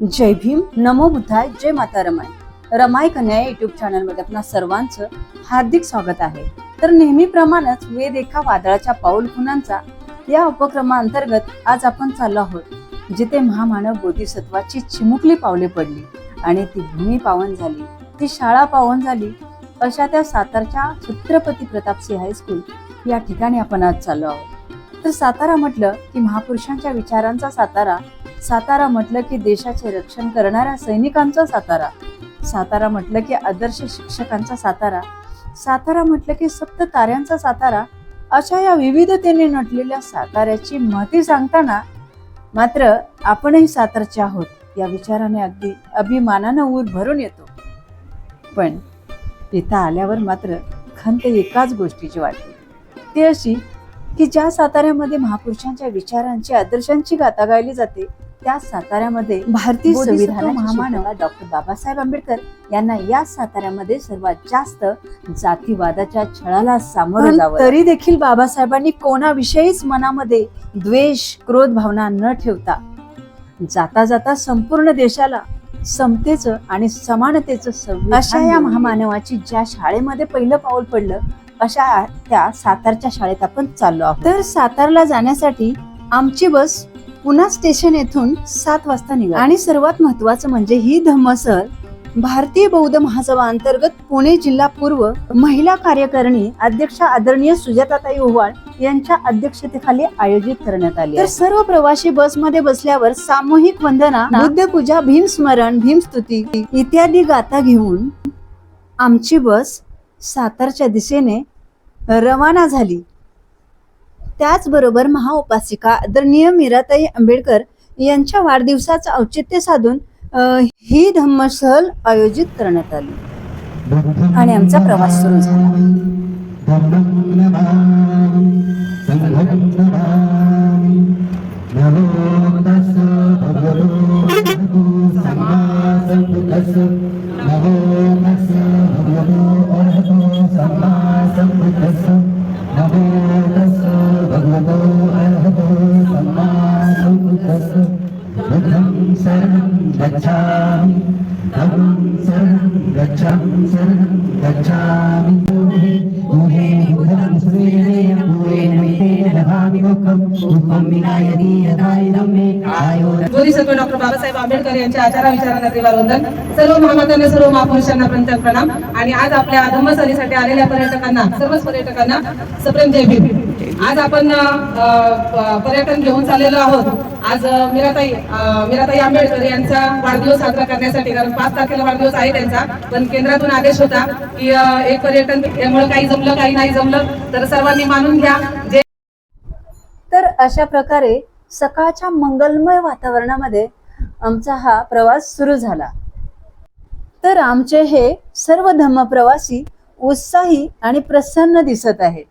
जय भीम नमो बुद्धाय जय माता रमाय. रमाय कन्या या युट्यूब चॅनलमध्ये आपल्या सर्वांचं हार्दिक स्वागत आहे. तर नेहमीप्रमाणेच वेद एका वादळाच्या पाऊल खुनांचा या उपक्रमाअंतर्गत आज आपण चाललो आहोत जिथे महामानव बोधिसत्वाची चिमुकली पावले पडली आणि ती भूमी पावन झाली. ती शाळा पावन झाली अशा त्या सातारच्या छत्रपती प्रतापसिंह हायस्कूल या ठिकाणी आपण आज चाललो आहोत. तर सातारा म्हटलं की महापुरुषांच्या विचारांचा सातारा. सातारा म्हटलं की देशाचे रक्षण करणाऱ्या सैनिकांचा सातारा. सातारा म्हटलं की आदर्श शिक्षकांचा सातारा. सातारा म्हटलं की सप्त ताऱ्यांचा सातारा. अशा या विविधतेने नटलेल्या साताऱ्याची महती सांगताना मात्र आपणही सातारचे आहोत या विचाराने अगदी अभिमानानं ऊर भरून येतो. पण इथं आल्यावर मात्र खंत एकाच गोष्टीची वाटते. ती अशी की ज्या साताऱ्यामध्ये महापुरुषांच्या विचारांची आदर्शांची गाथा गायली जाते त्या साताऱ्यामध्ये भारतीय संविधान महामानव डॉक्टर बाबासाहेब आंबेडकर यांना या साताऱ्यामध्ये सर्वात जास्त जातीवादाच्या छळाला सामोरं जावं तरी देखील बाबासाहेबांनी कोणाविषयीच मनामध्ये द्वेष क्रोध भावना न ठेवता जाता जाता संपूर्ण देशाला समतेचं आणि समानतेचं अशा या महामानवाची ज्या शाळेमध्ये पहिलं पाऊल पडलं अशा त्या सातारच्या शाळेत आपण चाललो आहोत. तर सातारला जाण्यासाठी आमची बस पुन्हा स्टेशन येथून सात वाजता निघाली. आणि सर्वात महत्वाचं म्हणजे ही धम्मसर भारतीय बौद्ध महासभा अंतर्गत पुणे जिल्हा पूर्व महिला कार्यकारिणी अध्यक्ष आदरणीय सुजाताताई ओव्हाळ यांच्या अध्यक्षतेखाली आयोजित करण्यात आली तर सर्व प्रवासी बसमध्ये बसल्यावर सामूहिक वंदना बुद्ध पूजा भीमस्मरण भीमस्तुती इत्यादी गाथा घेऊन आमची बस सातारच्या दिशेने रवाना झाली. त्याचबरोबर महाउपासिका आदरणीय मीराताई आंबेडकर यांच्या वाढदिवसाचं औचित्य साधून ही धम्मसहल आयोजित करण्यात आली. आणि आमचा प्रवास सुरू झाला. गच्छामि धम्मं शरणं गच्छामि शरणं गच्छामि मितेन लभामि मुखम् मे कायो बोधिसत्व डॉक्टर बाबासाहेब आंबेडकर यांच्या आचारा विचारांना त्रिवार वंदन सर्व महामातांना सर्व महापुरुषांना पंचक प्रणाम. आणि आज आपल्या धम्मसरीसाठी आलेल्या पर्यटकांना सर्वच पर्यटकांना सप्रेम जय भीम. आज आपण पर्यटन घेऊन चाललेलो आहोत. आज मीराताई मीराताई आंबेडकर यांचा वाढदिवस साजरा करण्यासाठी कारण पाच तारखेला वाढदिवस आहे त्यांचा पण केंद्रातून आदेश होता की एक पर्यटन यामुळे काही जमलं काही नाही जमलं तर सर्वांनी मानून घ्या. जे तर अशा प्रकारे सकाळच्या मंगलमय वातावरणामध्ये आमचा हा प्रवास सुरू झाला. तर आमचे हे सर्व धम्म प्रवासी उत्साही आणि प्रसन्न दिसत आहेत.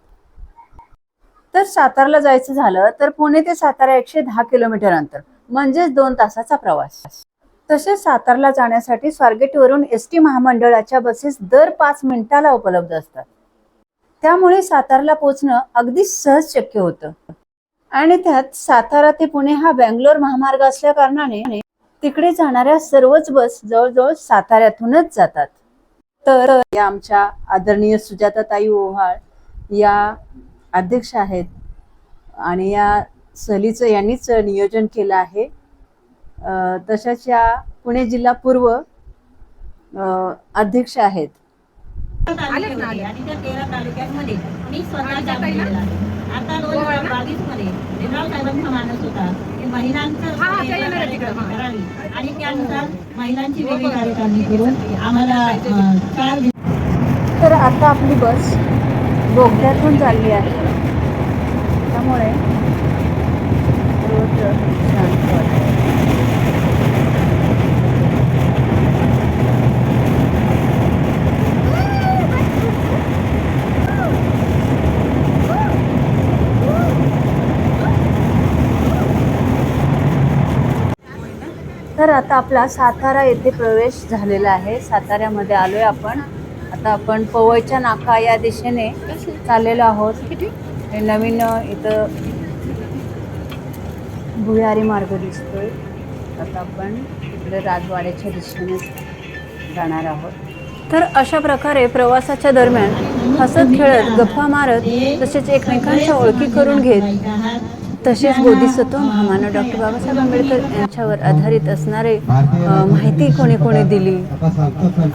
तर सातारला जायचं झालं तर पुणे ते सातारा एकशे दहा किलोमीटर अंतर म्हणजेच दोन तासाचा प्रवास. तसेच सातारला जाण्यासाठी स्वारगेटवरून एस टी महामंडळाच्या बसेस दर पाच मिनिटाला उपलब्ध असतात. त्यामुळे सातारला पोहोचणं अगदी सहज शक्य होतं. आणि त्यात सातारा ते पुणे हा बँगलोर महामार्ग असल्या कारणाने तिकडे जाणाऱ्या सर्वच बस जवळजवळ साताऱ्यातूनच जातात. तर या आमच्या आदरणीय सुजाताताई ओव्हाळ या अध्यक्ष आहेत आणि या सहलीचं यांनीच नियोजन केलं आहे. तशाच या पुणे जिल्हा पूर्व अध्यक्ष आहेत. आता दोन हजार बावीसमध्ये देवराव साहेबांचा मानस होता. की महिलांचं कार्यक्रम करावी. आणि त्यानुसार महिलांची वेगळी कार्यक्रम करून आम्हाला चार तर आता आपली बस बोगद्यातून चालली आहे. त्यामुळे रोज शांत वाटतं. तर आता आपला सातारा येथे प्रवेश झालेला आहे. साताऱ्यामध्ये आलोय आपण. आता आपण पवईच्या नाका या दिशेने चाललेलो आहोत. हे नवीन इथं भुयारी मार्ग दिसतोय. आता आपण इकडे राजवाड्याच्या दिशेने जाणार आहोत. तर अशा प्रकारे प्रवासाच्या दरम्यान हसत खेळत गप्पा मारत तसेच एकमेकांच्या ओळखी करून घेत तसेच बोधिसत्व महामानव डॉक्टर बाबासाहेब आंबेडकर यांच्यावर आधारित असणारे माहिती कोणी कोणी दिली?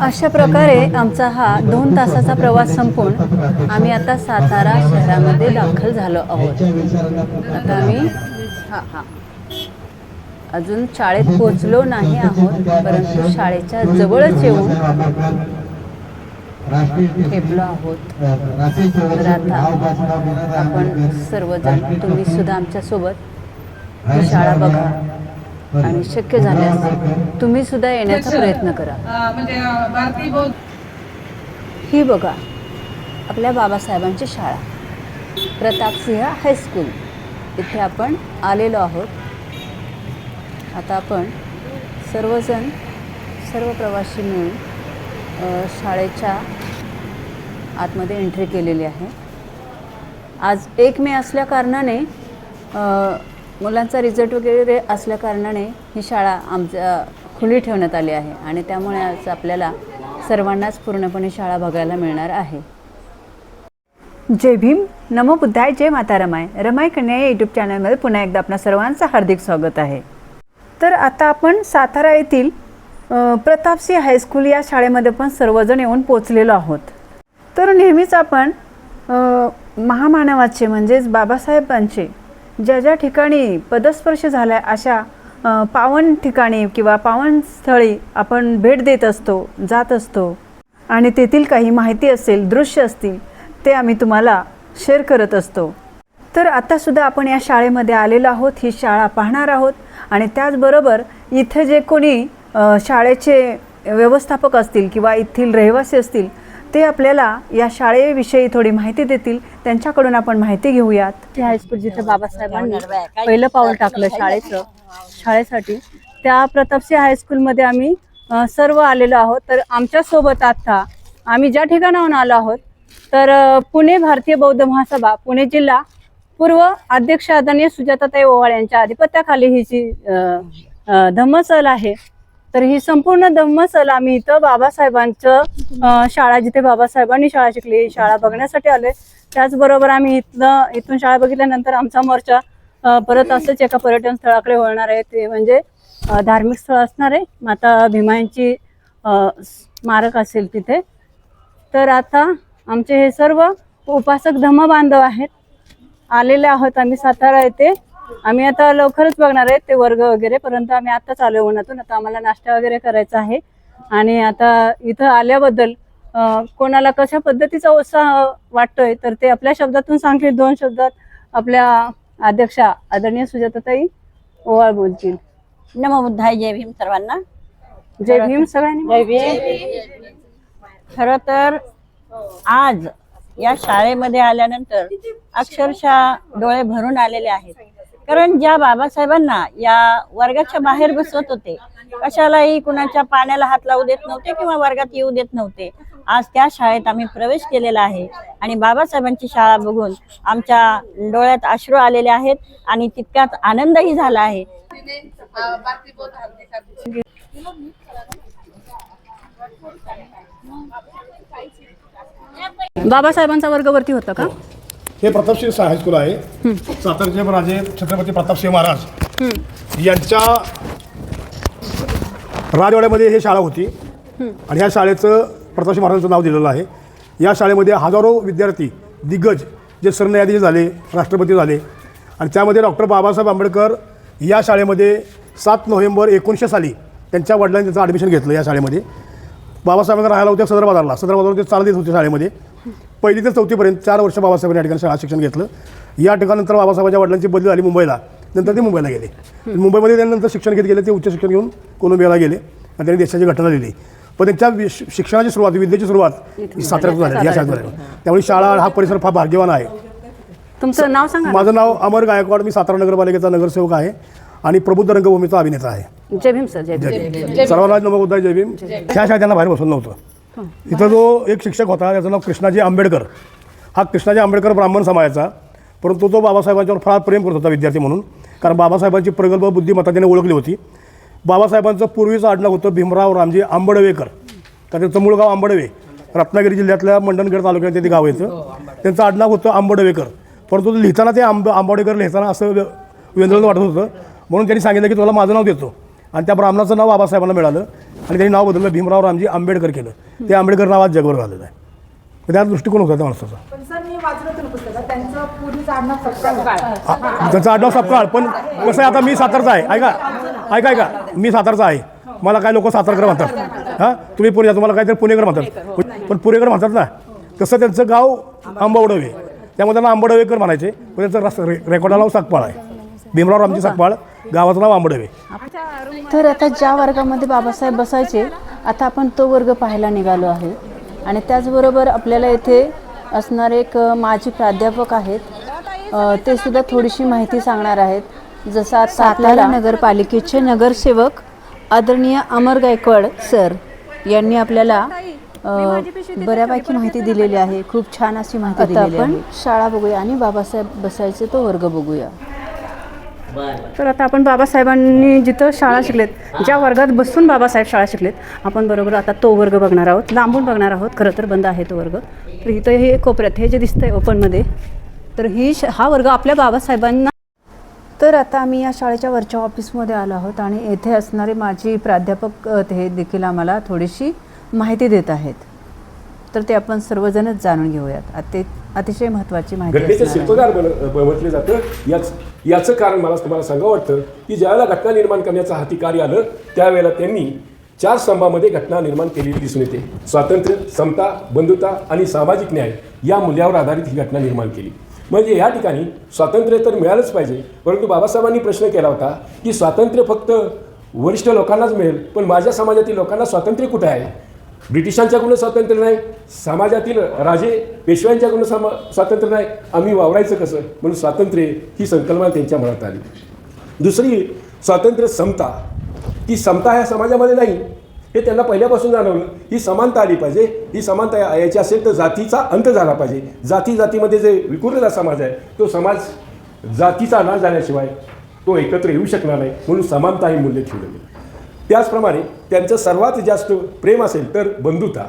अशा प्रकारे आमचा हा दोन तासाचा प्रवास संपून आम्ही आता सातारा शहरामध्ये दाखल झालो आहोत. आता आम्ही हां हां. अजून शाळेत पोचलो नाही आहोत परंतु शाळेच्या जवळच येऊन ठेपलो आहोत आपण सर्वजण तुम्ही सुद्धा आमच्यासोबत ही शाळा बघा. आणि शक्य झाल्यास तुम्ही सुद्धा येण्याचा प्रयत्न करा. म्हणजे ही बघा आपल्या बाबासाहेबांची शाळा. प्रतापसिंह हायस्कूल इथे आपण आलेलो आहोत. आता आपण सर्वजण सर्व प्रवासी मिळून शाळेच्या आतमध्ये एंट्री केलेली आहे. आज एक मे असल्याकारणाने मुलांचा रिझल्ट वगैरे असल्याकारणाने ही शाळा आमच्या खुली ठेवण्यात आली आहे आणि त्यामुळे आज आपल्याला सर्वांनाच पूर्णपणे शाळा बघायला मिळणार आहे. जय भीम. नमो बुद्धाय. जय माता रमाय. रमाय कन्या या यूट्यूब चॅनलमध्ये पुन्हा एकदा आपणा सर्वांचं हार्दिक स्वागत आहे. तर आता आपण सातारा येथील प्रतापसी प्रतापसिंह हायस्कूल या शाळेमध्ये पण सर्वजण येऊन पोचलेलो आहोत. तर नेहमीच आपण महामानवाचे म्हणजेच बाबासाहेबांचे ज्या ज्या ठिकाणी पदस्पर्श झाला अशा पावन ठिकाणी किंवा पावन स्थळी आपण भेट देत असतो जात असतो. आणि तेथील काही माहिती असेल दृश्य असतील ते आम्ही तुम्हाला शेअर करत असतो. तर आत्तासुद्धा आपण या शाळेमध्ये आलेलो आहोत ही शाळा पाहणार आहोत. आणि त्याचबरोबर इथे जे कोणी शाळेचे व्यवस्थापक असतील किंवा येथील रहिवासी असतील ते आपल्याला या शाळेविषयी थोडी माहिती देतील. त्यांच्याकडून आपण माहिती घेऊयात. हायस्कूल जिथे बाबासाहेबांनी पहिलं पाऊल टाकलं शाळेचं शाळेसाठी. त्या प्रतापसिंह हायस्कूलमध्ये आम्ही सर्व आलेलो आहोत. तर आमच्यासोबत आता आम्ही ज्या ठिकाणाहून आलो आहोत तर पुणे भारतीय बौद्ध महासभा पुणे जिल्हा पूर्व अध्यक्ष आदरणीय सुजाताताई ओवाळ यांच्या आधिपत्याखाली ही जी धम्मसल आहे तर ही संपूर्ण धम्मसल आम्ही इथं बाबासाहेबांचं शाळा जिथे बाबासाहेबांनी शाळा शिकली ही शाळा बघण्यासाठी आलोय. त्याचबरोबर आम्ही इथलं इथून शाळा बघितल्यानंतर आमचा मोर्चा परत असंच एका पर्यटन स्थळाकडे वळणार आहे. ते म्हणजे धार्मिक स्थळ असणार आहे. माता भीमांची स्मारक असेल तिथे. तर आता आमचे हे सर्व उपासक धम्म बांधव आहेत. आलेले आहोत आम्ही सातारा येथे. आम्ही आता लवकरच बघणार आहे ते वर्ग वगैरे परंतु आम्ही आत्ताच आलो उन्हातून. आता आम्हाला नाश्ता वगैरे करायचा आहे. आणि आता इथं आल्याबद्दल कोणाला कशा पद्धतीचा उत्साह वाटतोय तर ते आपल्या शब्दातून सांगतील. दोन शब्दात आपल्या अध्यक्षा आदरणीय सुजाताताई ओवाळ बोलतील. नमो बुद्धाय जय भीम सर्वांना. जय भीम सगळ्यांनी. खर तर आज या शाळेमध्ये आल्यानंतर अक्षरशः डोळे भरून आलेले आहेत. कारण ज्या बाबासाहेबांना या वर्गाच्या बाहेर बसवत होते कशालाही कुणाच्या पाण्याला हात लावू देत नव्हते किंवा वर्गात येऊ देत नव्हते. आज त्या शाळेत आम्ही प्रवेश केलेला आहे आणि बाबासाहेबांची शाळा बघून आमच्या डोळ्यात अश्रू आलेले आहेत आणि तितक्यात आनंदही झाला आहे. बाबासाहेबांचा वर्ग वरती होता का? हे प्रतापसिंह हायस्कूल आहे. सातारचे राजे छत्रपती प्रतापसिंह महाराज यांच्या राजवाड्यामध्ये हे शाळा होती. आणि ह्या शाळेचं प्रतापसिंह महाराजांचं नाव दिलेलं आहे. या शाळेमध्ये हजारो विद्यार्थी दिग्गज जे सरन्यायाधीश झाले राष्ट्रपती झाले. आणि त्यामध्ये डॉक्टर बाबासाहेब आंबेडकर या शाळेमध्ये सात नोव्हेंबर एकोणीसशे साली त्यांच्या वडिलांनी त्यांचं ॲडमिशन घेतलं या शाळेमध्ये. बाबासाहेबांना राहायला होत्या सदर बाजारला. सदर बाजारला ते चालत होते शाळेमध्ये. पहिली ते चौथीपर्यंत चार वर्ष बाबासाहेबांनी या ठिकाणी शाळा शिक्षण घेतलं. या ठिकाणानंतर बाबासाहेबांच्या वडिलांची बदली झाली मुंबईला. नंतर ते मुंबईला गेले. मुंबईमध्ये त्यानंतर शिक्षण घेत गेले ते उच्च शिक्षण घेऊन कोलंबियाला गेले आणि त्यांनी देशाची घटना लिहिली. पण त्यांच्या शिक्षणाची सुरुवात विद्येची सुरुवात ही साताऱ्यातून झाली या शाळेत त्यामुळे शाळा हा परिसर फार भाग्यवान आहे. तुमचं नाव सांगा माझं नाव अमर गायकवाड मी सातारा नगरपालिकेचा नगरसेवक आहे आणि प्रबुद्ध रंगभूमीचा अभिनेता आहे. जय भीम सर जय भीम. सर्वांना नमोबुद्धाय जय भीम. ह्या शाळेत त्यांना बाहेर बसवलं नव्हतं. इथं जो एक शिक्षक होता त्याचं नाव कृष्णाजी आंबेडकर. हा कृष्णाजी आंबेडकर ब्राह्मण समाजाचा. परंतु तो बाबासाहेबांच्यावर फार प्रेम करत होता विद्यार्थी म्हणून. कारण बाबासाहेबांची प्रगल्भ बुद्धिमत्ता त्याने ओळखली होती. बाबासाहेबांचं पूर्वीचं आडनाव होतं भीमराव रामजी आंबडवेकर. तर त्यांचं मूळ गाव आंबडवे. रत्नागिरी जिल्ह्यातल्या मंडणगड तालुक्यात ते गाव येतं त्यांचं आडनाव होतं आंबडवेकर. परंतु लिहिताना ते आंब आंबडेकर लिहिताना असं व्य- वाटत होतं. म्हणून त्यांनी सांगितलं की तुला माझं नाव देतो. आणि त्या ब्राह्मणाचं नाव बाबासाहेबांना मिळालं आणि त्यांनी नाव बदललं भीमराव रामजी आंबेडकर केलं. ते आंबेडकर नाव आज जगभर झालेलं आहे. त्यात दृष्टिकोन होता त्या माणसाचा. त्यांचं पूर्वीचं आडनाव सपकाळ पण कसं आहे आता मी सातारचा आहे. ऐका ऐका ऐका. मी सातारचा आहे. मला काय लोक सातारकर म्हणतात? हां? तुम्ही पुणे तुम्हाला काहीतरी पुणेकर म्हणतात. पण- पण पुणेकर म्हणतात ना तसं त्यांचं गाव आंबवडवे. त्यामुळे त्यांना आंबडवेकर म्हणायचे. पण त्यांचं रस रे- रेकॉर्डला नाव सकपाळ आहे. भीमराव रामजी सकपाळ गावाचं नाव आंबडवे. तर आता ज्या वर्गामध्ये बाबासाहेब बसायचे आता आपण तो वर्ग पाहायला निघालो आहे. आणि त्याचबरोबर आपल्याला येथे असणारे एक माजी प्राध्यापक आहेत. ते सुद्धा थोडीशी माहिती सांगणार आहेत. जसं आता सातारा नगरपालिकेचे नगरसेवक आदरणीय अमर गायकवाड सर यांनी आपल्याला बऱ्यापैकी माहिती दिलेली आहे. खूप छान अशी माहिती आपण शाळा बघूया आणि बाबासाहेब बसायचे तो वर्ग बघूया. तर आता आपण बाबासाहेबांनी जिथं शाळा शिकलेत ज्या वर्गात बसून बाबासाहेब शाळा शिकलेत आपण बरोबर आता तो वर्ग बघणार आहोत लांबून बघणार आहोत खरं तर बंद आहे तो वर्ग. तर इथं हे कोपऱ्यात हे जे दिसतंय ओपनमध्ये तर ही श- हा वर्ग आपल्या बाबासाहेबांना तर आता आम्ही या शाळेच्या वरच्या ऑफिसमध्ये आलो आहोत आणि येथे असणारे माझी प्राध्यापक हे ते देखील आम्हाला थोडीशी माहिती देत आहेत. तर ते आपण सर्वजणच जाणून घेऊयात. ते अतिशय महत्त्वाची माहिती घटनेचं. शिल्पकार बन- ब- म्हटलं जातं याच याचं कारण मला तुम्हाला सांगावं वाटतं की ज्यावेळेला घटना निर्माण करण्याचं हाती कार्य आलं त्यावेळेला त्यांनी चार स्तंभामध्ये घटना निर्माण केलेली दिसून येते. स्वातंत्र्य समता बंधुता आणि सामाजिक न्याय या मूल्यावर आधारित ही घटना निर्माण केली. म्हणजे या ठिकाणी स्वातंत्र्य तर मिळालंच पाहिजे परंतु बाबासाहेबांनी प्रश्न केला होता की स्वातंत्र्य फक्त वरिष्ठ लोकांनाच मिळेल पण माझ्या समाजातील लोकांना स्वातंत्र्य कुठे आहे? ब्रिटिशांच्याकडून स्वातंत्र्य नाही समाजातील राजे पेशव्यांच्याकडून समा स्वातंत्र्य नाही. आम्ही वावरायचं कसं? म्हणून स्वातंत्र्य ही संकल्पना त्यांच्या मनात आली. दुसरी स्वातंत्र्य समता. ती समता ह्या समाजामध्ये नाही. हे त्यांना पहिल्यापासून जाणवलं. ही समानता आली पाहिजे. ही समानता यायची असेल तर जातीचा अंत झाला पाहिजे. जाती जातीमध्ये जे विखुरलेला समाज आहे तो समाज जातीचा ना झाल्याशिवाय तो एकत्र येऊ शकणार नाही. म्हणून समानता ही मूल्य ठेवलं त्याचप्रमाणे त्यांचं सर्वात जास्त प्रेम असेल तर बंधुता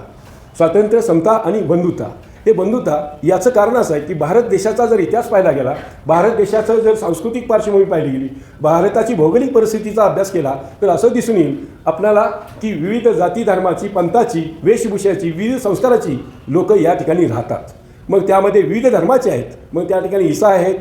स्वातंत्र्य समता आणि बंधुता. हे बंधुता याचं कारण असं आहे की भारत देशाचा जर इतिहास पाहिला गेला भारत देशाचं जर सांस्कृतिक पार्श्वभूमी पाहिली गेली भारताची भौगोलिक परिस्थितीचा अभ्यास केला तर असं दिसून येईल आपल्याला की विविध जाती धर्माची पंथाची वेशभूषाची विविध संस्काराची लोकं या ठिकाणी राहतात. मग त्यामध्ये विविध धर्माचे आहेत. मग त्या ठिकाणी ईसा आहेत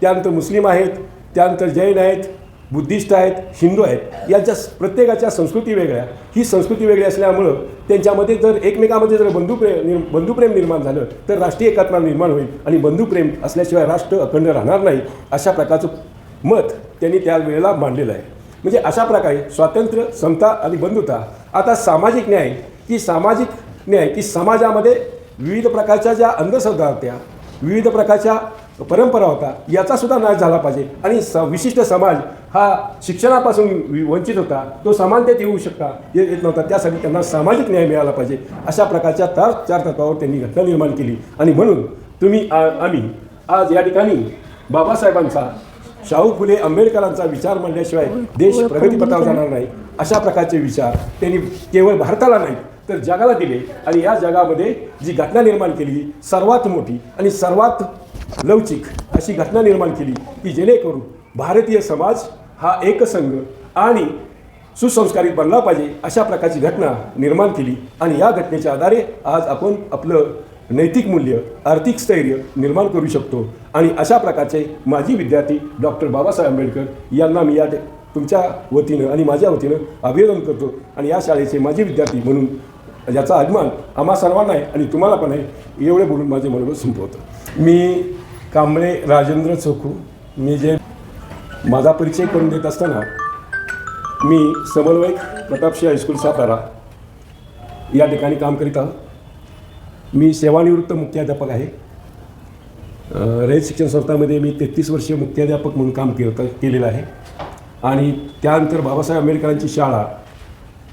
त्यानंतर मुस्लिम आहेत त्यानंतर जैन आहेत बुद्धिस्ट आहेत हिंदू आहेत यांच्या प्रत्येकाच्या संस्कृती वेगळ्या. ही संस्कृती वेगळी असल्यामुळं त्यांच्यामध्ये जर एकमेकामध्ये जर बंधुप्रेम निर् बंधुप्रेम निर्माण झालं तर राष्ट्रीय एकात्मा निर्माण होईल आणि बंधुप्रेम असल्याशिवाय राष्ट्र अखंड राहणार नाही अशा प्रकारचं मत त्यांनी त्या वेळेला मांडलेलं आहे. म्हणजे अशा प्रकारे स्वातंत्र्य समता आणि बंधुता आता सामाजिक न्याय ही सामाजिक न्याय की समाजामध्ये विविध प्रकारच्या ज्या अंधश्रद्धा होत्या विविध प्रकारच्या परंपरा होता याचा सुद्धा नाश झाला पाहिजे. आणि स विशिष्ट समाज हा शिक्षणापासून वंचित होता तो समानतेत येऊ शकता ये- येत नव्हता. त्यासाठी त्यांना सामाजिक न्याय मिळाला पाहिजे अशा प्रकारच्या तार चार तत्वावर त्यांनी घटना निर्माण केली. आणि म्हणून तुम्ही आ- आम्ही आज या ठिकाणी बाबासाहेबांचा शाहू फुले आंबेडकरांचा विचार मांडल्याशिवाय देश प्रगतीपथावर जाणार नाही अशा प्रकारचे विचार त्यांनी केवळ भारताला नाही तर जगाला दिले. आणि या जगामध्ये जी घटना निर्माण केली सर्वात मोठी आणि सर्वात लवचिक अशी घटना निर्माण केली की जेणेकरून भारतीय समाज हा एकसंघ आणि सुसंस्कारित बनला पाहिजे अशा प्रकारची घटना निर्माण केली. आणि या घटनेच्या आधारे आज आपण आपलं नैतिक मूल्य आर्थिक स्थैर्य निर्माण करू शकतो. आणि अशा प्रकारचे माजी विद्यार्थी डॉक्टर बाबासाहेब आंबेडकर यांना मी या तुमच्या वतीनं आणि माझ्या वतीनं अभिनंदन करतो. आणि या शाळेचे माजी विद्यार्थी म्हणून याचा अभिमान आम्हा सर्वांना आहे आणि तुम्हाला पण आहे एवढे बोलून माझे मनोबत संपवतो. मी कांबळे राजेंद्र चोखू. मी जे माझा परिचय करून देत असताना मी समन्वयक प्रतापशी हायस्कूल सातारा या ठिकाणी काम करीत आहोत मी सेवानिवृत्त मुख्याध्यापक आहे. रयत शिक्षण संस्थामध्ये मी तेहतीस वर्षीय मुख्याध्यापक म्हणून काम केलं केलेलं आहे. आणि त्यानंतर बाबासाहेब आंबेडकरांची शाळा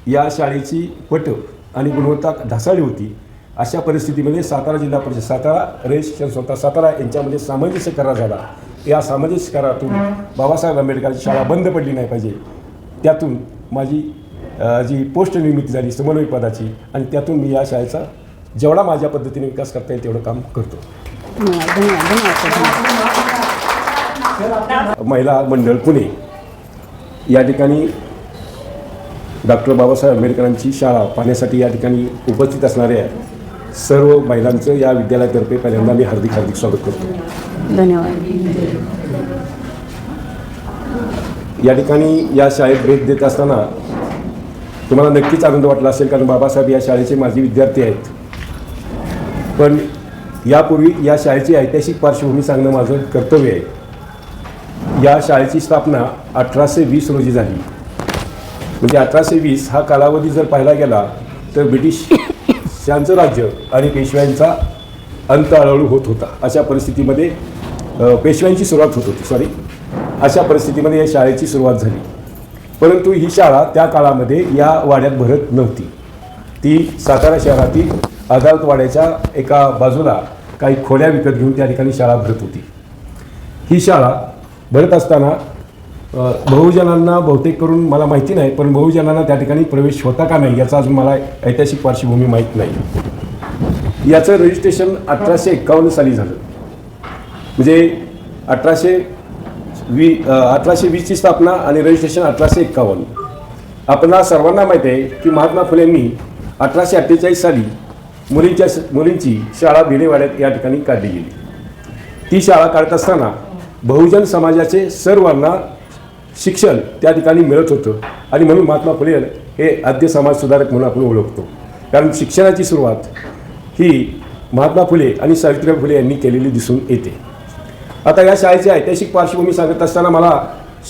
या शाळेची पट आणि गुणवत्ता ढासाळी होती. अशा परिस्थितीमध्ये सातारा जिल्हा परिषद सातारा रयत शिक्षण संस्था सातारा यांच्यामध्ये सामंजस्य करार झाला. या सामाजिक स्तरातून बाबासाहेब आंबेडकरांची शाळा बंद पडली नाही पाहिजे. त्यातून माझी जी पोस्ट निर्मिती झाली समन्वय पदाची आणि त्यातून मी या शाळेचा जेवढा माझ्या पद्धतीने विकास करता येईल तेवढं काम करतो. महिला मंडळ पुणे या ठिकाणी डॉक्टर बाबासाहेब आंबेडकरांची शाळा पाहण्यासाठी या ठिकाणी उपस्थित असणाऱ्या सर्व महिलांचं या विद्यालयातर्फे पहिल्यांदा मी हार्दिक हार्दिक स्वागत करतो. धन्यवाद. या ठिकाणी या शाळेत भेट देत असताना तुम्हाला नक्कीच आनंद वाटला असेल कारण बाबासाहेब या शाळेचे माजी विद्यार्थी आहेत. पण यापूर्वी या शाळेची ऐतिहासिक पार्श्वभूमी सांगणं माझं कर्तव्य आहे. या शाळेची स्थापना अठराशे वीस रोजी झाली. म्हणजे अठराशे वीस हा कालावधी जर पाहायला गेला तर त्यांचं राज्य आणि पेशव्यांचा अंत हळूहळू होत होता. अशा परिस्थितीमध्ये पेशव्यांची सुरुवात होत होती. सॉरी अशा परिस्थितीमध्ये या शाळेची सुरुवात झाली. परंतु ही शाळा त्या काळामध्ये या वाड्यात भरत नव्हती. ती सातारा शहरातील अदालतवाड्याच्या एका बाजूला काही खोल्या विकत घेऊन त्या ठिकाणी शाळा भरत होती. ही शाळा भरत असताना बहुजनांना बहुतेक करून मला माहिती नाही पण बहुजनांना त्या ठिकाणी प्रवेश होता का नाही याचा अजून मला ऐतिहासिक पार्श्वभूमी माहीत नाही. याचं रजिस्ट्रेशन अठराशे एक्कावन्न साली झालं. म्हणजे अठराशे वी अठराशे वीसची स्थापना आणि रजिस्ट्रेशन अठराशे एक्कावन्न आपणा सर्वांना माहीत आहे की महात्मा फुलेंनी अठराशे अठ्ठेचाळीस साली मुलींच्या मुलींची शाळा भिडेवाड्यात या ठिकाणी काढली गेली. ती शाळा काढत असताना बहुजन समाजाचे सर्वांना शिक्षण त्या ठिकाणी मिळत होतं. आणि म्हणून महात्मा फुले हे आद्य समाज सुधारक म्हणून आपण ओळखतो. कारण शिक्षणाची सुरुवात ही महात्मा फुले आणि सावित्रीबाई फुले यांनी केलेली दिसून येते. आता या शाळेची ऐतिहासिक पार्श्वभूमी सांगत असताना मला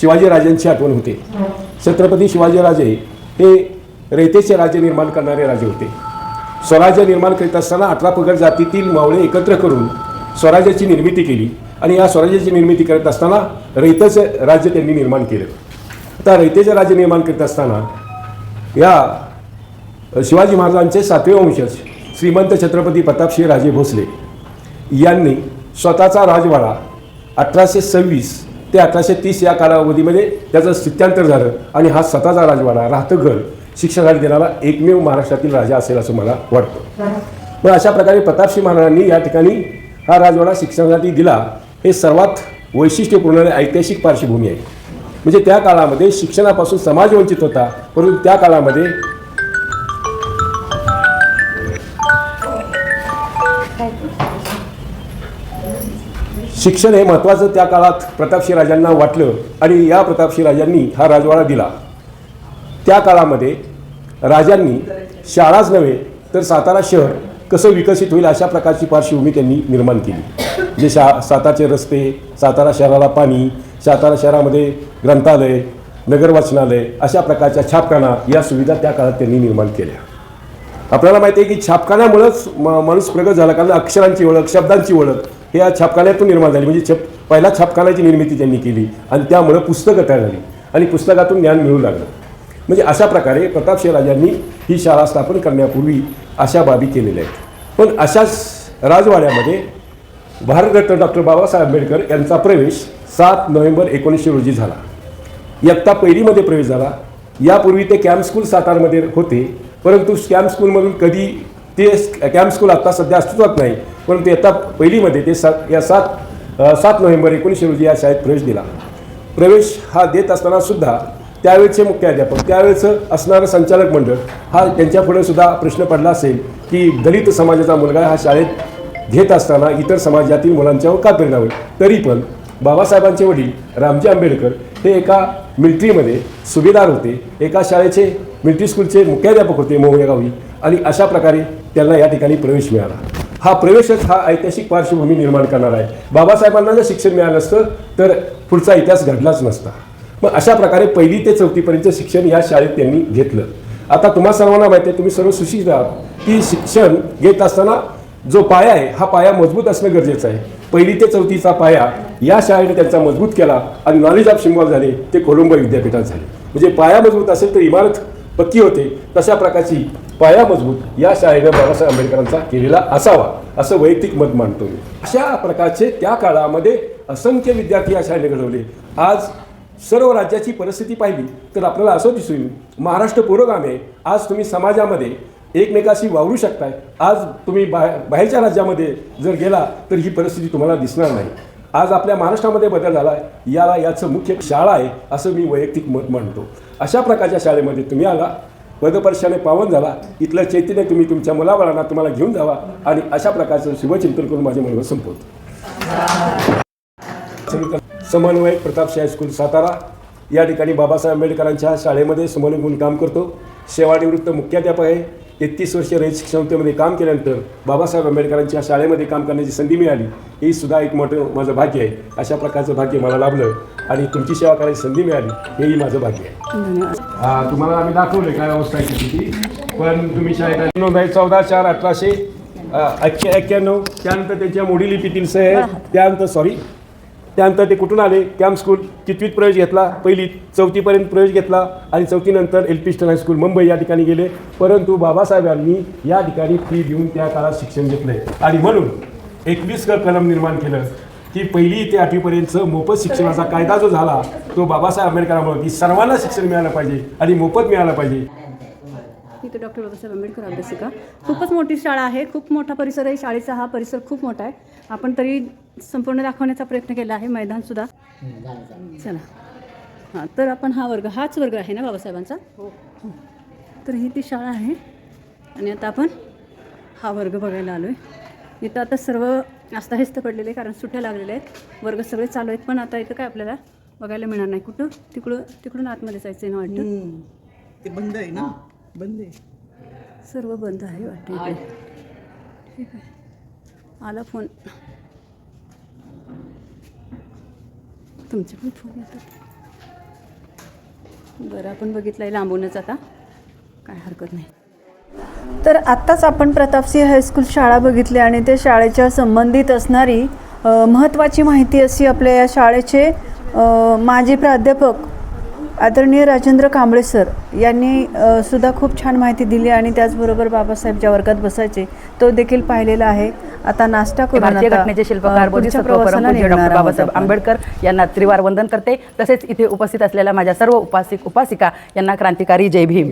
शिवाजीराजांची आठवण होते. छत्रपती शिवाजीराजे हे रेतेचे राज्य निर्माण करणारे राजे होते. स्वराज्य निर्माण करीत असताना अठरा पगड जातीतील मावळे एकत्र करून स्वराज्याची निर्मिती केली. आणि या स्वराज्याची निर्मिती करत असताना रयतेचं राज्य त्यांनी निर्माण केलं. आता रयतेचं राज्य निर्माण करत असताना या शिवाजी महाराजांचे सातवे वंशज श्रीमंत छत्रपती प्रतापसिंह राजे भोसले यांनी स्वतःचा राजवाडा अठराशे सव्वीस ते अठराशे तीस या कालावधीमध्ये त्याचं स्थित्यांतर झालं आणि हा स्वतःचा राजवाडा राहतं घर शिक्षणासाठी देणारा एकमेव महाराष्ट्रातील राजा असेल असं मला वाटतं. मग अशा प्रकारे प्रतापसिंह महाराजांनी या ठिकाणी हा राजवाडा शिक्षणासाठी दिला. हे सर्वात वैशिष्ट्यपूर्ण आणि ऐतिहासिक पार्श्वभूमी आहे. म्हणजे त्या काळामध्ये शिक्षणापासून समाज वंचित होता परंतु त्या काळामध्ये शिक्षण हे महत्त्वाचं त्या काळात प्रतापशी राजांना वाटलं आणि या प्रतापशी राजांनी हा राजवाडा दिला. त्या काळामध्ये राजांनी शाळाच नव्हे तर सातारा शहर कसं विकसित होईल अशा प्रकारची पार्श्वभूमी त्यांनी निर्माण केली. जे शा सातारचे रस्ते सातारा शहराला पाणी सातारा शहरामध्ये ग्रंथालय नगर वाचनालय अशा प्रकारच्या छापखाना या सुविधा त्या काळात त्यांनी निर्माण केल्या. आपल्याला माहिती आहे की छापखान्यामुळंच म माणूस प्रगत झाला कारण अक्षरांची ओळख शब्दांची ओळख हे या छापखान्यातून निर्माण झाली. म्हणजे छप पहिला छापखान्याची निर्मिती त्यांनी केली आणि त्यामुळं पुस्तकं तयार झाली आणि पुस्तकातून ज्ञान मिळू लागलं. म्हणजे अशा प्रकारे प्रतापसिंह राजांनी ही शाळा स्थापन करण्यापूर्वी अशा बाबी केलेल्या आहेत. पण अशाच राजवाड्यामध्ये भारतरत्न डॉक्टर बाबासाहेब आंबेडकर यांचा प्रवेश सात नोव्हेंबर एकोणीसशे रोजी झाला. इयत्ता पहिलीमध्ये प्रवेश झाला. यापूर्वी ते कॅम्प स्कूल सातारमध्ये होते परंतु कॅम्प स्कूलमधून कधी ते कॅम्प स्कूल आत्ता सध्या अस्तित्वात नाही परंतु इयत्ता पहिलीमध्ये ते सात या सात सात नोव्हेंबर एकोणीसशे रोजी या शाळेत प्रवेश दिला. प्रवेश हा देत असताना सुद्धा त्यावेळचे मुख्याध्यापक त्यावेळेचं असणारं संचालक मंडळ हा त्यांच्यापुढे सुद्धा प्रश्न पडला असेल की दलित समाजाचा मुलगा हा शाळेत घेत असताना इतर समाजातील मुलांच्यावर का परिणाम होईल? तरी पण बाबासाहेबांचे वडील रामजी आंबेडकर हे एका मिलिटरीमध्ये सुभेदार होते एका शाळेचे मिलिटरी स्कूलचे मुख्याध्यापक होते मोहया गावी आणि अशा प्रकारे त्यांना या ठिकाणी प्रवेश मिळाला. हा प्रवेशच हा ऐतिहासिक पार्श्वभूमी निर्माण करणार आहे. बाबासाहेबांना जर शिक्षण मिळालं असतं तर पुढचा इतिहास घडलाच नसता. मग अशा प्रकारे पहिली ते चौथीपर्यंत शिक्षण या शाळेत त्यांनी घेतलं. आता तुम्हा सर्वांना माहिती आहे तुम्ही सर्व सुशिक्षित आहात. की शिक्षण घेत असताना जो पाया आहे हा पाया मजबूत असणं गरजेचं आहे. पहिली ते चौथीचा पाया या शाळेने त्यांचा मजबूत केला आणि नॉलेज ऑफ शिंगॉल झाले ते कोलंबो विद्यापीठात झाले. म्हणजे पाया मजबूत असेल तर इमारत पक्की होते तशा प्रकारची पाया मजबूत या शाळेनं बाबासाहेब आंबेडकरांचा केलेला असावा असं वैयक्तिक मत मांडतो मी. अशा प्रकारचे त्या काळामध्ये असंख्य विद्यार्थी या शाळेने घडवले. आज सर्व राज्याची परिस्थिती पाहिली तर आपल्याला असं दिसून येईल. महाराष्ट्र पुरोगामी आहे. आज तुम्ही समाजामध्ये एकमेकाशी वावरू शकताय. आज तुम्ही बाहेर बाहेरच्या राज्यामध्ये जर गेला तर ही परिस्थिती तुम्हाला दिसणार नाही. आज आपल्या महाराष्ट्रामध्ये बदल झाला आहे याला याचं मुख्य शाळा आहे असं मी वैयक्तिक मत म्हणतो अशा प्रकारच्या शाळेमध्ये तुम्ही आला पदपर्शाने पावन झाला इथलं चैतन्य तुम्ही तुमच्या मुलाबाळांना तुम्हाला घेऊन जावा आणि अशा प्रकारचं शुभचिंतन करून माझे मनोगत संपवतो. समन्वयक प्रतापशी हायस्कूल सातारा. या ठिकाणी बाबासाहेब आंबेडकरांच्या शाळेमध्ये समन्वय म्हणून काम करतो. सेवानिवृत्त मुख्याध्यापक आहे. तेहतीस वर्ष रयत शिक्षण काम केल्यानंतर बाबासाहेब आंबेडकरांच्या शाळेमध्ये काम करण्याची संधी मिळाली. ही सुद्धा एक मोठं माझं भाग्य आहे. अशा प्रकारचं भाग्य मला लाभलं आणि तुमची सेवा करायची संधी मिळाली. हेही माझं भाग्य आहे. हा, तुम्हाला आम्ही दाखवले काय अवस्था आहे किती पण तुम्ही शाळेत नोंद आहे चौदा चार अठराशे एक्क्या एक्क्याण्णव त्यानंतर त्यांच्या मोडी लिपीतील सह त्यानंतर सॉरी त्यानंतर ते कुठून आले? Camp school. कितवीत प्रवेश घेतला. पहिली चौथीपर्यंत प्रवेश घेतला. आणि चौथीनंतर Elphinstone high school Mumbai या ठिकाणी गेले. परंतु बाबासाहेबांनी या ठिकाणी फी देऊन त्या काळात शिक्षण घेतलंय. आणि म्हणून एकवीस क कलम निर्माण केलं की पहिली ते आठवीपर्यंतचं मोफत शिक्षणाचा कायदा जो झाला तो बाबासाहेब आंबेडकरांमुळे. की सर्वांना शिक्षण मिळालं पाहिजे आणि मोफत मिळालं पाहिजे. इथे डॉक्टर बाबासाहेब आंबेडकर अभ्यासिका. खूपच मोठी शाळा आहे. खूप मोठा परिसर आहे. शाळेचा हा परिसर खूप मोठा आहे. आपण तरी संपूर्ण दाखवण्याचा प्रयत्न केला आहे. मैदानसुद्धा चला. हां तर आपण हा वर्ग हाच वर्ग आहे ना बाबासाहेबांचा? हं. तर ही ती शाळा आहे. आणि आता आपण हा वर्ग बघायला आलो आहे इथं आता सर्व आस्थाहिस्त पडलेले आहे कारण सुट्ट्या लागलेल्या आहेत. वर्ग सगळे चालू आहेत. पण आता इथं काय आपल्याला बघायला मिळणार नाही. कुठं? तिकडं तिकडून आतमध्ये जायचं आहे ना वाटतं? ते बंद आहे ना? बंद आहे. सर्व बंद आहे वाटतं. ठीक आहे. आला फोन. तुमचे पण फोन येतात. बरं आपण बघितलं आहे लांबूनच आता. काय हरकत नाही. तर आत्ताच आपण प्रतापसिंह हायस्कूल शाळा बघितली आणि त्या शाळेच्या संबंधित असणारी महत्त्वाची माहिती अशी आपल्या या शाळेचे माजी प्राध्यापक आदरणीय राजेंद्र कांबळे सर यांनी सुद्धा खूप छान माहिती दिली आणि त्याचबरोबर बाबासाहेब ज्या वर्गात बसायचे. तो देखील पाहिलेला आहे. आता नाश्ता करून शिल्पकार बाबासाहेब. आंबेडकर यांना त्रिवार वंदन करते. तसेच इथे उपस्थित असलेल्या माझ्या सर्व उपासिक उपासिका यांना क्रांतिकारी जय भीम.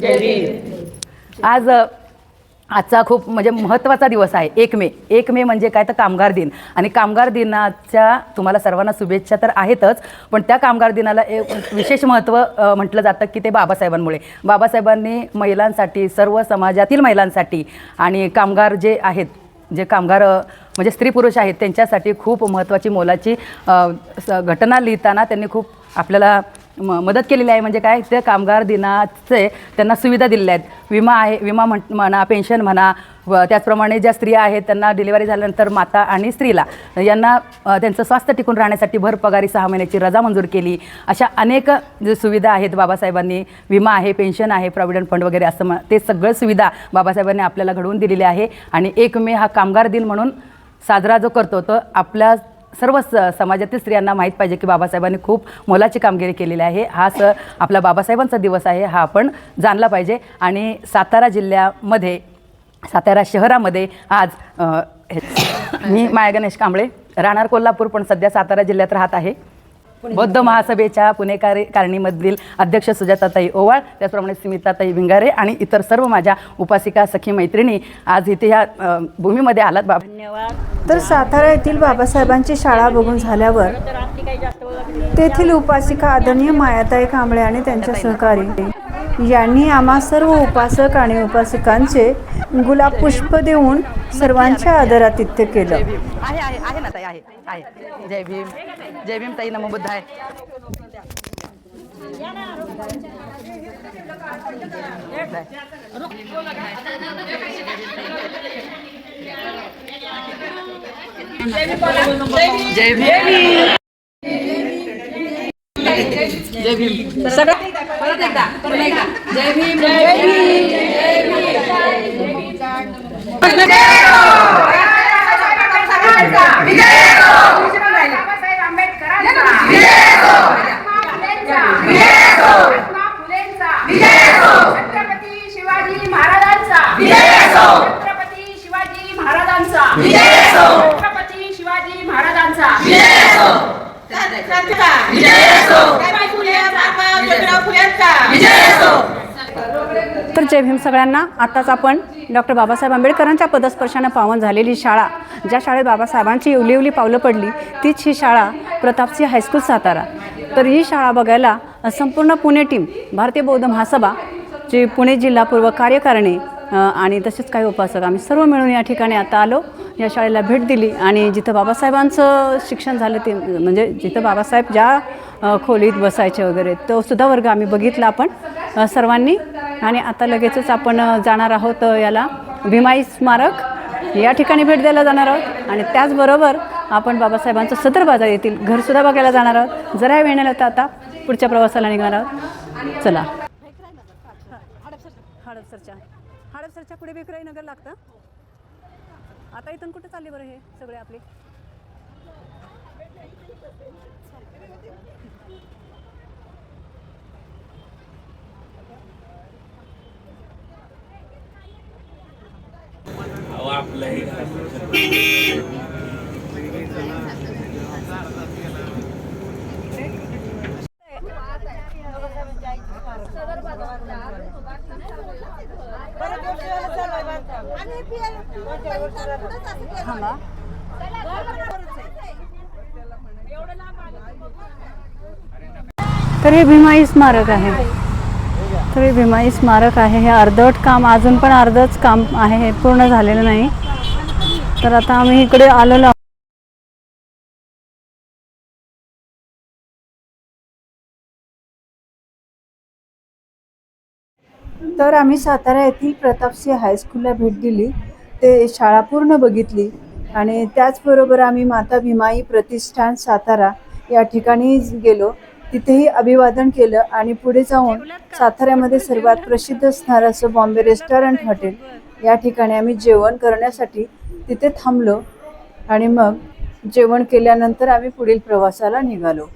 आज आजचा खूप म्हणजे महत्त्वाचा दिवस आहे. एक मे. एक मे म्हणजे काय तर कामगार दिन. आणि कामगार दिनाच्या तुम्हाला सर्वांना शुभेच्छा तर आहेतच पण त्या कामगार दिनाला एक विशेष महत्त्व म्हटलं जातं की ते बाबासाहेबांमुळे. बाबासाहेबांनी महिलांसाठी सर्व समाजातील महिलांसाठी आणि कामगार जे आहेत जे कामगार म्हणजे स्त्री पुरुष आहेत त्यांच्यासाठी खूप महत्त्वाची मोलाची स- घटना लिहिताना त्यांनी खूप आपल्याला म मदत केलेली आहे. म्हणजे काय? त्या कामगार दिनाचे त्यांना सुविधा दिलेल्या आहेत. विमा आहे विमा म्हण म्हणा पेन्शन म्हणा व त्याचप्रमाणे ज्या स्त्रिया आहेत त्यांना डिलिव्हरी झाल्यानंतर माता आणि स्त्रीला यांना त्यांचं स्वास्थ्य टिकून राहण्यासाठी भर पगारी सहा महिन्याची रजा मंजूर केली. अशा अनेक जे सुविधा आहेत बाबासाहेबांनी विमा आहे पेन्शन आहे प्रॉव्हिडंट फंड वगैरे असं म- ते सगळं सुविधा बाबासाहेबांनी आपल्याला घडवून दिलेली आहे. आणि एक मे हा कामगार दिन म्हणून साजरा जो करतो तो आपल्या सर्व स समाजातील स्त्रियांना माहीत पाहिजे की बाबासाहेबांनी खूप मोलाची कामगिरी केलेली आहे. हा स आपला बाबासाहेबांचा दिवस आहे हा आपण जाणला पाहिजे. आणि सातारा जिल्ह्यामध्ये सातारा शहरामध्ये आज हे- मी माया गणेश कांबळे राहणार कोल्हापूर पण सध्या सातारा जिल्ह्यात राहत आहे. बौद्ध महासभेच्या पुणेकारी कारणीमधील अध्यक्ष सुजाताताई ओवाळ त्याचप्रमाणे स्मिताताई भिंगारे आणि इतर सर्व माझ्या उपासिका सखी मैत्रिणी आज इथे ह्या भूमीमध्ये आलात. बाबा तर सातारा येथील बाबासाहेबांची शाळा बघून झाल्यावर तेथील उपासिका आदरणीय मायाताई कांबळे आणि त्यांच्या सहकारी यांनी आम्हा सर्व उपासक आणि उपासिकांचे गुलाब पुष्प देऊन सर्वांच्या आदरातिथ्य केलं. आहे आहे आहे ना ताई आहे आहे. जय भीम. जय भीम ताई नमो बुद्ध आहे जय भीम. जय भीम. सगळं परत एकदा परत एकदा. जय भीम जय भीम. छत्रपती शिवाजी महाराजांचा छत्रपती शिवाजी महाराजांचा छत्रपती शिवाजी महाराजांचा काय बाई फुले जय भीम सगळ्यांना. आताच आपण डॉक्टर बाबासाहेब आंबेडकरांच्या पदस्पर्शानं पावन झालेली शाळा ज्या शाळेत बाबासाहेबांची इवली पावलं पडली तीच ही शाळा प्रतापसिंह हायस्कूल सातारा. तर ही शाळा बघायला संपूर्ण पुणे टीम भारतीय बौद्ध महासभा जी पुणे जिल्हा पूर्व कार्यकारिणी आणि तसेच काही उपासक. आम्ही सर्व मिळून या ठिकाणी आता आलो. या शाळेला भेट दिली आणि जिथं बाबासाहेबांचं शिक्षण झालं ते म्हणजे जिथं बाबासाहेब ज्या खोलीत बसायचे वगैरे तो सुद्धा वर्ग आम्ही बघितला आपण सर्वांनी. आणि आता लगेचच आपण जाणार आहोत याला भीमाई स्मारक. या ठिकाणी भेट द्यायला जाणार आहोत. आणि त्याचबरोबर आपण बाबासाहेबांचं सदर बाजार येथील घरसुद्धा बघायला जाणार आहोत. जरा वेळ नाही तर आता पुढच्या प्रवासाला निघणार आहोत. चला. हडपसरच्या. हडपसरच्या पुढे विक्राई नगर लागतं. आता इथून कुठे चालले बरं हे सगळे आपले? तर हे भीमाई स्मारक आहे. तर हे भीमाई स्मारक आहे. हे अर्धवट काम अजून पण अर्धच काम आहे. हे पूर्ण झालेलं नाही. तर आता आम्ही इकडे आलेलो तर आम्ही सातारा येथील प्रतापसिंह हायस्कूलला भेट दिली. ते शाळा पूर्ण बघितली आणि त्याचबरोबर आम्ही माता भीमाई प्रतिष्ठान सातारा या ठिकाणी गेलो. तिथेही अभिवादन केलं आणि पुढे जाऊन साताऱ्यामध्ये सर्वात प्रसिद्ध असणारं असं बॉम्बे रेस्टॉरंट हॉटेल या ठिकाणी आम्ही जेवण करण्यासाठी तिथे थांबलो आणि मग जेवण केल्यानंतर आम्ही पुढील प्रवासाला निघालो.